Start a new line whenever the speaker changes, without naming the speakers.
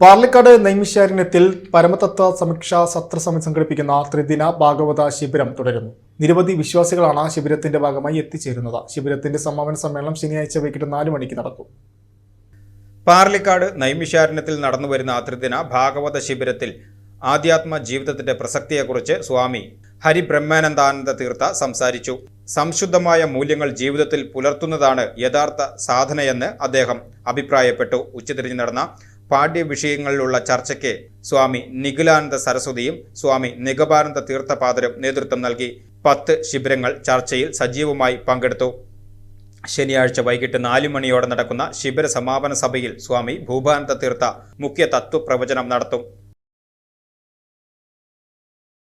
പാർലിക്കാട് നൈമിശാരണ്യത്തിൽ പരമതത്വ സമീക്ഷാ സത്രസമിതി സംഘടിപ്പിക്കുന്ന ത്രിദിന ഭാഗവത ശിബിരം തുടരുന്നു. നിരവധി വിശ്വാസികളാണ് ശിബിരത്തിന്റെ ഭാഗമായി എത്തിച്ചേരുന്നത്. ശിബിരത്തിന്റെ സമാപന സമ്മേളനം ശനിയാഴ്ച വൈകിട്ട് നാല് മണിക്ക് നടക്കും.
പാർലിക്കാട് നൈമിശാരണ്യത്തിൽ നടന്നുവരുന്ന ത്രിദിന ഭാഗവത ശിബിരത്തിൽ ആധ്യാത്മ ജീവിതത്തിന്റെ പ്രസക്തിയെക്കുറിച്ച് സ്വാമി ഹരിബ്രഹ്മാനന്ദാനന്ദ തീർത്ഥ സംസാരിച്ചു. സംശുദ്ധമായ മൂല്യങ്ങൾ ജീവിതത്തിൽ പുലർത്തുന്നതാണ് യഥാർത്ഥ സാധനയെന്ന് അദ്ദേഹം അഭിപ്രായപ്പെട്ടു. ഉച്ചതിരിഞ്ഞ് നടന്ന പാഠ്യവിഷയങ്ങളിലുള്ള ചർച്ചയ്ക്ക് സ്വാമി നിഖിലാനന്ദ സരസ്വതിയും സ്വാമി നികബാനന്ദ തീർത്ഥപാദരും നേതൃത്വം നൽകി പത്ത് ശിബിരങ്ങൾ ചർച്ചയിൽ സജീവമായി പങ്കെടുത്തു. ശനിയാഴ്ച വൈകിട്ട് നാലു മണിയോടെ നടക്കുന്ന ശിബിര സമാപന സഭയിൽ സ്വാമി ഭൂപാനന്ദ തീർത്ഥ മുഖ്യ തത്വപ്രവചനം നടത്തും.